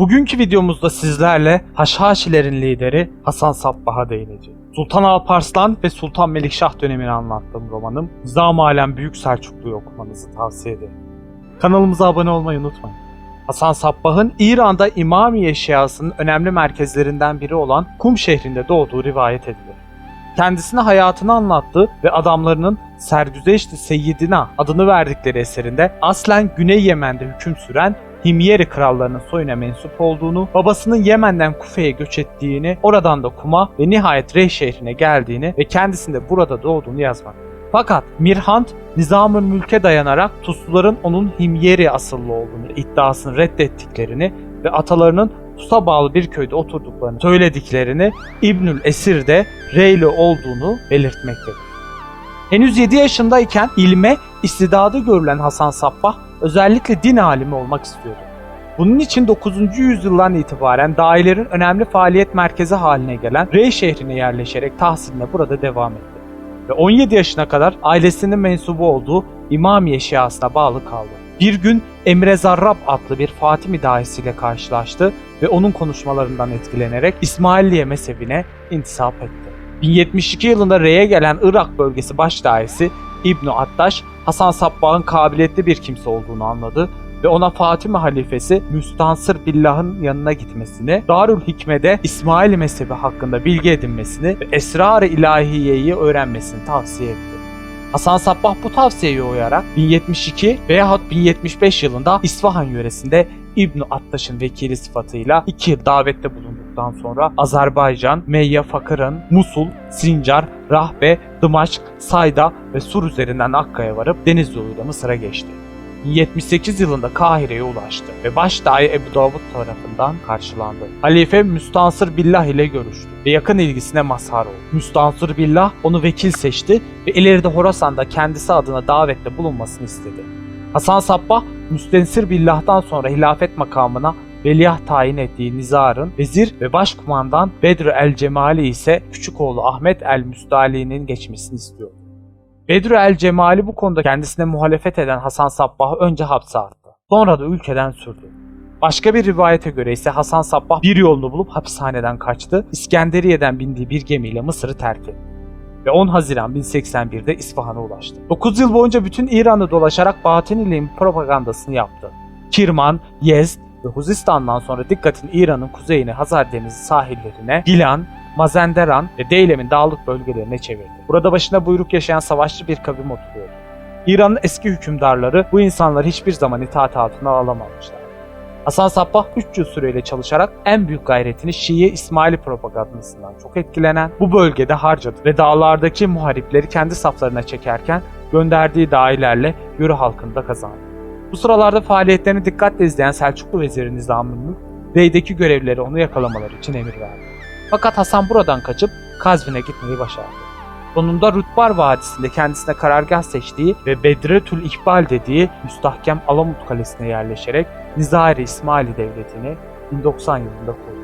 Bugünkü videomuzda sizlerle Haşhaşilerin lideri Hasan Sabbah'a değineceğiz. Sultan Alparslan ve Sultan Melikşah dönemini anlattığım romanım Nizam Alem Büyük Selçuklu'yu okumanızı tavsiye ederim. Kanalımıza abone olmayı unutmayın. Hasan Sabbah'ın İran'da İmamiye Şiası'nın önemli merkezlerinden biri olan Kum şehrinde doğduğu rivayet edilir. Kendisine hayatını anlattığı ve adamlarının Sergüzeşti Seyyidina adını verdikleri eserinde aslen Güney Yemen'de hüküm süren Himyeri krallarının soyuna mensup olduğunu, babasının Yemen'den Kufe'ye göç ettiğini, oradan da Kum'a ve nihayet Rey şehrine geldiğini ve kendisinde burada doğduğunu yazmak. Fakat Mirhant, Nizamül Mülk'e dayanarak Tusluların onun Himyeri asıllı olduğunu iddiasını reddettiklerini ve atalarının Tus'a bağlı bir köyde oturduklarını söylediklerini İbnül Esir de Reyli olduğunu belirtmektedir. Henüz 7 yaşındayken ilme istidadı görülen Hasan Sabbah özellikle din alimi olmak istiyordu. Bunun için 9. yüzyıldan itibaren dahilerin önemli faaliyet merkezi haline gelen Rey şehrine yerleşerek tahsiline burada devam etti. Ve 17 yaşına kadar ailesinin mensubu olduğu İmamiye Şiasına bağlı kaldı. Bir gün Emre Zarrab adlı bir Fatimi dahisiyle karşılaştı ve onun konuşmalarından etkilenerek İsmailiye mezhebine intisap etti. 1072 yılında Rey'e gelen Irak bölgesi baş dahisi İbn Attaş, Hasan Sabbah'ın kabiliyetli bir kimse olduğunu anladı ve ona Fatime halifesi Müstansır Billah'ın yanına gitmesini, Darül Hikme'de İsmail mezhebi hakkında bilgi edinmesini ve Esrar-ı İlahiye'yi öğrenmesini tavsiye etti. Hasan Sabbah bu tavsiyeye uyarak 1072 veyahut 1075 yılında İsfahan yöresinde İbn Attaş'ın vekili sıfatıyla iki yıl davette bulunduktan sonra Azerbaycan, Meyye Fakır'ın, Musul, Sincar, Rahbe, Dımaşk, Sayda ve Sur üzerinden Akka'ya varıp deniz yoluyla Mısır'a geçti. 78 yılında Kahire'ye ulaştı ve başdahi Ebu Davud tarafından karşılandı. Halife Müstansır Billah ile görüştü ve yakın ilgisine mazhar oldu. Müstansır Billah onu vekil seçti ve ileride Horasan'da kendisi adına davette bulunmasını istedi. Hasan Sabbah, Müstensir Billah'tan sonra hilafet makamına veliaht tayin ettiği Nizar'ın vezir ve başkumandan Bedr el Cemali ise küçük oğlu Ahmet el Müstali'nin geçmesini istiyor. Bedr el Cemali bu konuda kendisine muhalefet eden Hasan Sabbah'ı önce hapse attı. Sonra da ülkeden sürdü. Başka bir rivayete göre ise Hasan Sabbah bir yolunu bulup hapishaneden kaçtı. İskenderiye'den bindiği bir gemiyle Mısır'ı terk etti. Ve 10 Haziran 1081'de İsfahan'a ulaştı. 9 yıl boyunca bütün İran'ı dolaşarak Batıni'nin propagandasını yaptı. Kirman, Yezd ve Huzistan'dan sonra dikkatini İran'ın kuzeyine Hazar Denizi sahillerine, Gilan, Mazenderan ve Deylem'in dağlık bölgelerine çevirdi. Burada başına buyruk yaşayan savaşçı bir kavim oturuyordu. İran'ın eski hükümdarları bu insanları hiçbir zaman itaat altına alamamışlar. Hasan Sabbah 3 yıl süreyle çalışarak en büyük gayretini Şii İsmaili propagandasından çok etkilenen bu bölgede harcadı ve dağlardaki muharipleri kendi saflarına çekerken gönderdiği dahilerle yürü halkını da kazandı. Bu sıralarda faaliyetlerini dikkatle izleyen Selçuklu veziri Nizamül Mülk, Rey'deki görevlileri onu yakalamaları için emir verdi. Fakat Hasan buradan kaçıp Kazvin'e gitmeyi başardı. Sonunda Rutbar Vadisi'nde kendisine karargah seçtiği ve Bedretül İkbal dediği müstahkem Alamut Kalesi'ne yerleşerek Nizari İsmaili Devleti'ni 1090 yılında kurdu.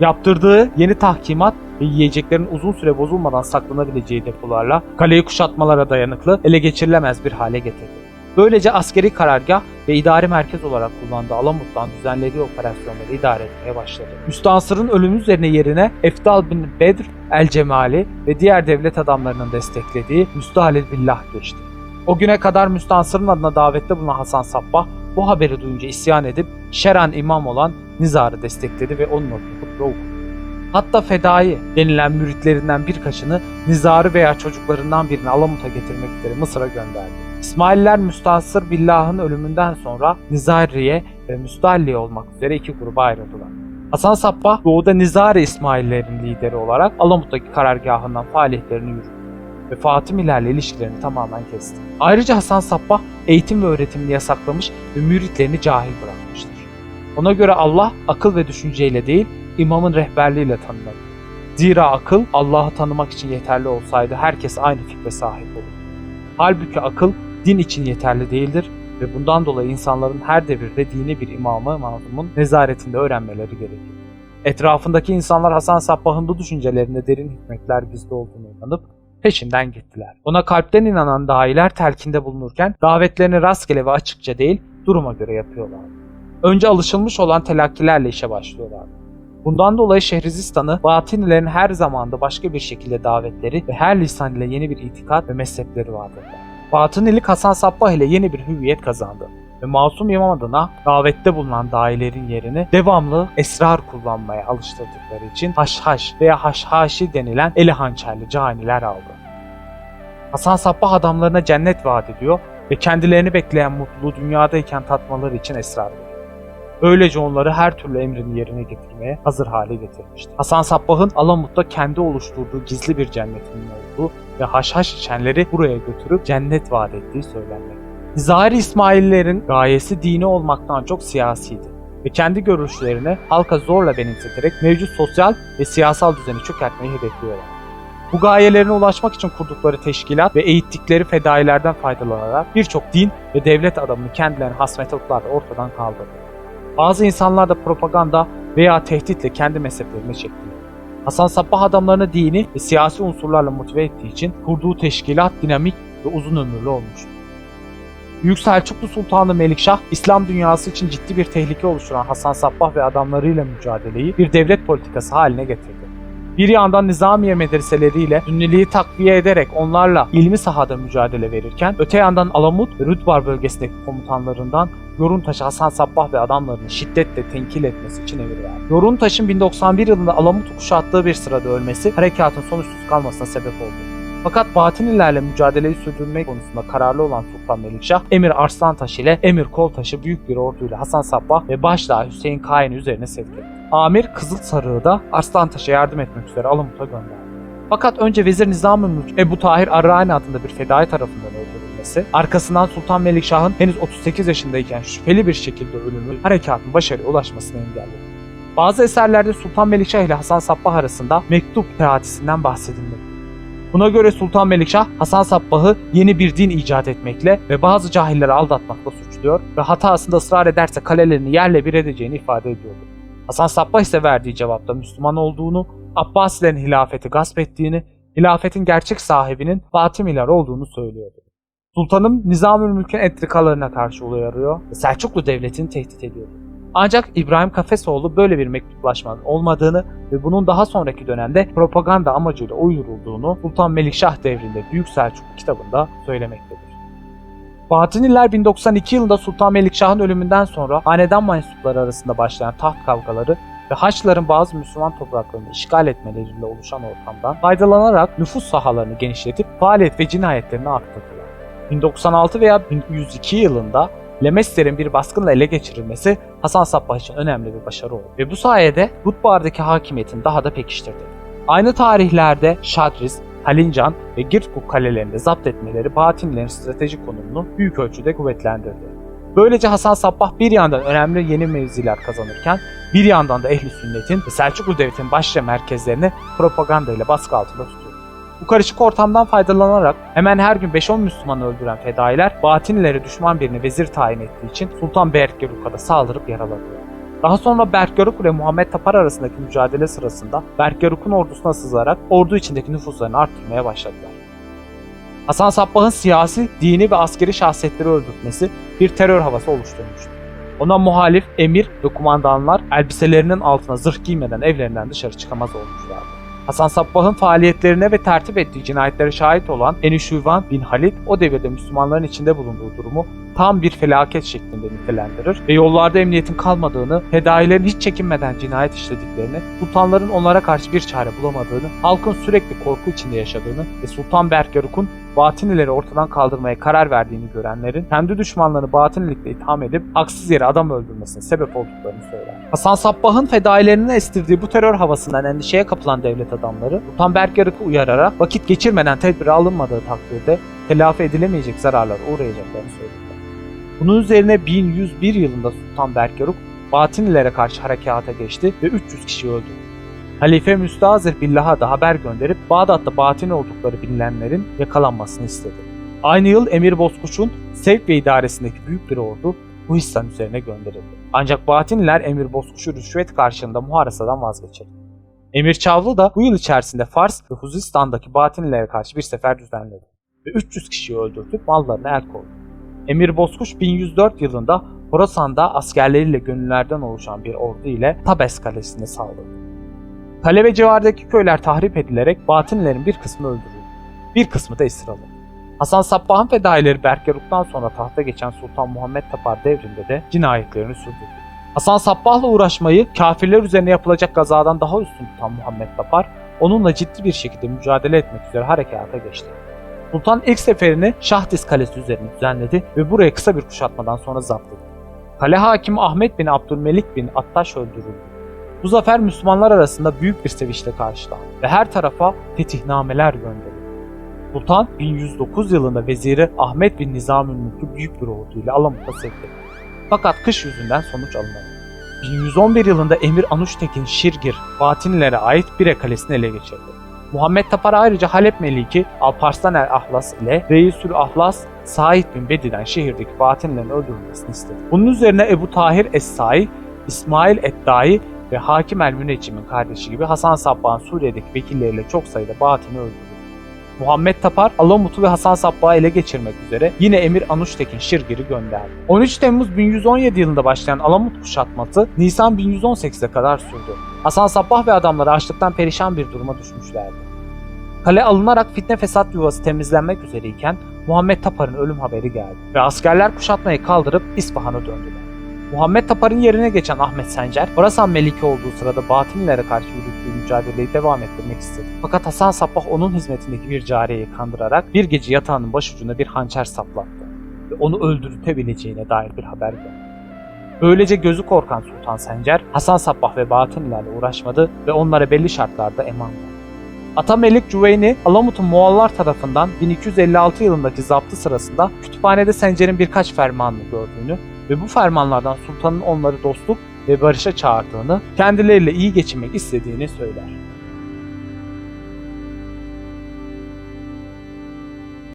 Yaptırdığı yeni tahkimat ve yiyeceklerin uzun süre bozulmadan saklanabileceği depolarla kaleyi kuşatmalara dayanıklı ele geçirilemez bir hale getirdi. Böylece askeri karargah ve idari merkez olarak kullandığı Alamut'tan düzenlediği operasyonları idare etmeye başladı. Müstansır'ın ölümü üzerine yerine Efdal bin Bedr el Cemali ve diğer devlet adamlarının desteklediği Müstahalil Billah geçti. O güne kadar Müstansır'ın adına davette bulunan Hasan Sabbah bu haberi duyunca isyan edip Şeran imam olan Nizar'ı destekledi ve onun adını hutbe okudu. Hatta Fedai denilen müritlerinden birkaçını Nizar'ı veya çocuklarından birini Alamut'a getirmek üzere Mısır'a gönderdi. İsmaililer Müstansır Billah'ın ölümünden sonra Nizariye ve Müstalliye olmak üzere iki gruba ayrıldılar. Hasan Sabbah doğuda Nizari İsmaillerin lideri olarak Alamut'taki karargahından faaliyetlerini yürüttü ve Fatimilerle ilişkilerini tamamen kesti. Ayrıca Hasan Sabbah eğitim ve öğretimini yasaklamış ve müritlerini cahil bırakmıştır. Ona göre Allah akıl ve düşünceyle değil, imamın rehberliğiyle tanınır. Zira akıl Allah'ı tanımak için yeterli olsaydı herkes aynı fikre sahip olur. Halbuki akıl din için yeterli değildir ve bundan dolayı insanların her devirde dini bir imamı mazlumun nezaretinde öğrenmeleri gerekir. Etrafındaki insanlar Hasan Sabbah'ın bu düşüncelerinde derin hikmetler gizli olduğunu inanıp peşinden gittiler. Ona kalpten inanan dahiler telkinde bulunurken davetlerini rastgele ve açıkça değil duruma göre yapıyorlardı. önce alışılmış olan telakkilerle işe başlıyorlardı. Bundan dolayı Şehrizistan'ı Batinilerin her zamanda başka bir şekilde davetleri ve her lisan ile yeni bir itikat ve mezhepleri vardı. Batınilik Hasan Sabbah ile yeni bir hüviyet kazandı ve Masum İmam adına davette bulunan dahilerin yerini devamlı esrar kullanmaya alıştırdıkları için haşhaş veya haşhaşi denilen eli hançerli caniler aldı. Hasan Sabbah adamlarına cennet vaat ediyor ve kendilerini bekleyen mutluluğu dünyadayken tatmaları için esrar veriyor. Böylece onları her türlü emrini yerine getirmeye hazır hale getirmişti. Hasan Sabbah'ın Alamut'ta kendi oluşturduğu gizli bir cennetinin olduğu ve haşhaş içenleri buraya götürüp cennet vaat ettiği söylenmekte. Zahiri İsmaillilerin gayesi dini olmaktan çok siyasiydi ve kendi görüşlerini halka zorla benimseterek mevcut sosyal ve siyasal düzeni çökertmeyi hedefliyorlar. Bu gayelerine ulaşmak için kurdukları teşkilat ve eğittikleri fedailerden faydalanarak birçok din ve devlet adamını kendilerine has ortadan kaldırdı. Bazı insanlar da propaganda veya tehditle kendi mezheplerine çektiler. Hasan Sabbah adamlarını dini ve siyasi unsurlarla motive ettiği için kurduğu teşkilat dinamik ve uzun ömürlü olmuştu. Büyük Selçuklu Sultanı Melikşah, İslam dünyası için ciddi bir tehlike oluşturan Hasan Sabbah ve adamlarıyla mücadeleyi bir devlet politikası haline getirdi. Bir yandan Nizamiye medreseleriyle Sünniliği takviye ederek onlarla ilmi sahada mücadele verirken, öte yandan Alamut ve Rütbar bölgesindeki komutanlarından Yoruntaş'ı Hasan Sabbah ve adamlarını şiddetle tenkil etmesi için emir verdi. Yoruntaş'ın 1091 yılında Alamut'u kuşattığı bir sırada ölmesi harekatın sonuçsuz kalmasına sebep oldu. Fakat Batinilerle mücadeleyi sürdürmek konusunda kararlı olan Sultan Melikşah, Emir Arslantaş ile Emir Koltaş'ı büyük bir orduyla Hasan Sabbah ve başdağı Hüseyin Kain üzerine sevk etti. Amir Kızıl Sarığı da Arslantaş'a yardım etmek üzere Alamut'a gönderdi. Fakat önce Vezir Nizam-ı Mülk Ebu Tahir Arrani adında bir fedai tarafından öldürülmesi, arkasından Sultan Melikşah'ın henüz 38 yaşındayken şüpheli bir şekilde ölümü harekatın başarıya ulaşmasını engelledi. Bazı eserlerde Sultan Melikşah ile Hasan Sabbah arasında mektup teatisinden bahsedilmektedir. Buna göre Sultan Melikşah Hasan Sabbah'ı yeni bir din icat etmekle ve bazı cahilleri aldatmakla suçluyor ve hatasında ısrar ederse kalelerini yerle bir edeceğini ifade ediyordu. Hasan Sabbah ise verdiği cevapta Müslüman olduğunu, Abbasilerin hilafeti gasp ettiğini, hilafetin gerçek sahibinin Fatimiler olduğunu söylüyordu. Sultanım Nizamül Mülk'ün entrikalarına karşı uyarıyor ve Selçuklu devletini tehdit ediyordu. Ancak İbrahim Kafesoğlu böyle bir mektuplaşmanın olmadığını ve bunun daha sonraki dönemde propaganda amacıyla uydurulduğunu Sultan Melikşah devrinde Büyük Selçuklu kitabında söylemektedir. Batiniler 1092 yılında Sultan Melikşah'ın ölümünden sonra hanedan mensupları arasında başlayan taht kavgaları ve Haçlıların bazı Müslüman topraklarını işgal etmeleriyle oluşan ortamdan faydalanarak nüfus sahalarını genişletip faaliyet ve cinayetlerini arttırdılar. 1096 veya 1102 yılında Lemesler'in bir baskınla ele geçirilmesi Hasan Sabbah için önemli bir başarı oldu ve bu sayede Rutbar'daki hakimiyetin daha da pekiştirdi. Aynı tarihlerde Şadriz, Halincan ve Girtkuk kalelerinde zapt etmeleri Batinilerin stratejik konumunu büyük ölçüde kuvvetlendirdi. Böylece Hasan Sabbah bir yandan önemli yeni mevziler kazanırken bir yandan da ehli sünnetin ve Selçuklu devletinin başlıca merkezlerini propaganda ile baskı altında tutuyor. Bu karışık ortamdan faydalanarak hemen her gün 5-10 Müslümanı öldüren fedailer Batinilere düşman birini vezir tayin ettiği için Sultan Berkeruk'a da saldırıp yaraladı. Daha sonra Berkeruk ile Muhammed Tapar arasındaki mücadele sırasında Berkeruk'un ordusuna sızarak ordu içindeki nüfuslarını arttırmaya başladılar. Hasan Sabbah'ın siyasi, dini ve askeri şahsiyetleri öldürtmesi bir terör havası oluşturmuştu. Ona muhalif emir ve kumandanlar elbiselerinin altına zırh giymeden evlerinden dışarı çıkamaz olmuşlardı. Hasan Sabbah'ın faaliyetlerine ve tertip ettiği cinayetlere şahit olan Enişüvan bin Halid o devirde Müslümanların içinde bulunduğu durumu tam bir felaket şeklinde nitelendirir ve yollarda emniyetin kalmadığını, fedailerin hiç çekinmeden cinayet işlediklerini, sultanların onlara karşı bir çare bulamadığını, halkın sürekli korku içinde yaşadığını ve Sultan Berkeruk'un Batinileri ortadan kaldırmaya karar verdiğini görenlerin kendi düşmanlarını Batinilikle itham edip haksız yere adam öldürmesine sebep olduklarını söyler. Hasan Sabbah'ın fedailerini estirdiği bu terör havasından endişeye kapılan devlet adamları Sultan Berkeruk'u uyararak vakit geçirmeden tedbir alınmadığı takdirde telafi edilemeyecek zararlara uğrayacaklarını söylediler. Bunun üzerine 1101 yılında Sultan Berkeruk Batinilere karşı harekata geçti ve 300 kişi öldürdü. Halife Müstazir Billah'a da haber gönderip Bağdat'ta batini oldukları bilinenlerin yakalanmasını istedi. Aynı yıl Emir Bozkuş'un sevk ve idaresindeki büyük bir ordu Huistan üzerine gönderildi. Ancak Batiniler Emir Bozkuş'u rüşvet karşılığında muharasadan vazgeçirdi. Emir Çavlı da bu yıl içerisinde Fars ve Huzistan'daki Batinilere karşı bir sefer düzenledi ve 300 kişiyi öldürtüp mallarına el koydu. Emir Bozkuş 1104 yılında Horasan'da askerleriyle gönüllerden oluşan bir ordu ile Tabes kalesine saldırdı. Kale ve civardaki köyler tahrip edilerek Batınilerin bir kısmı öldürüldü. Bir kısmı da esir alındı. Hasan Sabbah'ın fedaileri Berkeruk'tan sonra tahta geçen Sultan Muhammed Tapar devrinde de cinayetlerini sürdürdü. Hasan Sabbah'la uğraşmayı kafirler üzerine yapılacak gazadan daha üstün tutan Muhammed Tapar, onunla ciddi bir şekilde mücadele etmek üzere harekata geçti. Sultan ilk seferini Şahdiz Kalesi üzerine düzenledi ve burayı kısa bir kuşatmadan sonra zapt etti. Kale hakimi Ahmet bin Abdülmelik bin Attaş öldürüldü. Bu zafer Müslümanlar arasında büyük bir sevinçle karşılandı ve her tarafa fetihnameler gönderildi. Sultan 1109 yılında veziri Ahmet bin Nizamül Mülk'ü büyük bir orduyla Alamut'a sevk etti. Fakat kış yüzünden sonuç alınamadı. 1111 yılında Emir Anuştekin Şirgir, Batinilere ait Bire Kalesi'ni ele geçirdi. Muhammed Tapar ayrıca Halep Meliki Alparslan el Ahlas ile Reisül Ahlas Said bin Bedi'den şehirdeki Batinilerin öldürülmesini istedi. Bunun üzerine Ebu Tahir Es-Sai, İsmail Eddai ve Hakim el Müneccim'in kardeşi gibi Hasan Sabbah'ın Suriye'deki vekilleriyle çok sayıda Batini öldürdü. Muhammed Tapar, Alamut'u ve Hasan Sabbah'ı ele geçirmek üzere yine Emir Anuştekin Şirgir'i gönderdi. 13 Temmuz 1117 yılında başlayan Alamut kuşatması Nisan 1118'e kadar sürdü. Hasan Sabbah ve adamları açlıktan perişan bir duruma düşmüşlerdi. Kale alınarak fitne fesat yuvası temizlenmek üzereyken Muhammed Tapar'ın ölüm haberi geldi ve askerler kuşatmayı kaldırıp İsfahan'a döndüler. Muhammed Tapar'ın yerine geçen Ahmet Sencer, Horasan Meliki olduğu sırada Batınilere karşı yürüttüğü mücadeleyi devam ettirmek istedi. Fakat Hasan Sabbah onun hizmetindeki bir cariyeyi kandırarak bir gece yatağının başucuna bir hançer saplattı ve onu öldürtebileceğine dair bir haber geldi. Böylece gözü korkan Sultan Sencer, Hasan Sabbah ve Batınilerle uğraşmadı ve onlara belli şartlarda eman verdi. Atamelik Cüveyni, Alamut'un Moğollar tarafından 1256 yılındaki zaptı sırasında kütüphanede Sencer'in birkaç fermanını gördüğünü ve bu fermanlardan sultanın onları dostluk ve barışa çağırdığını, kendileriyle iyi geçinmek istediğini söyler.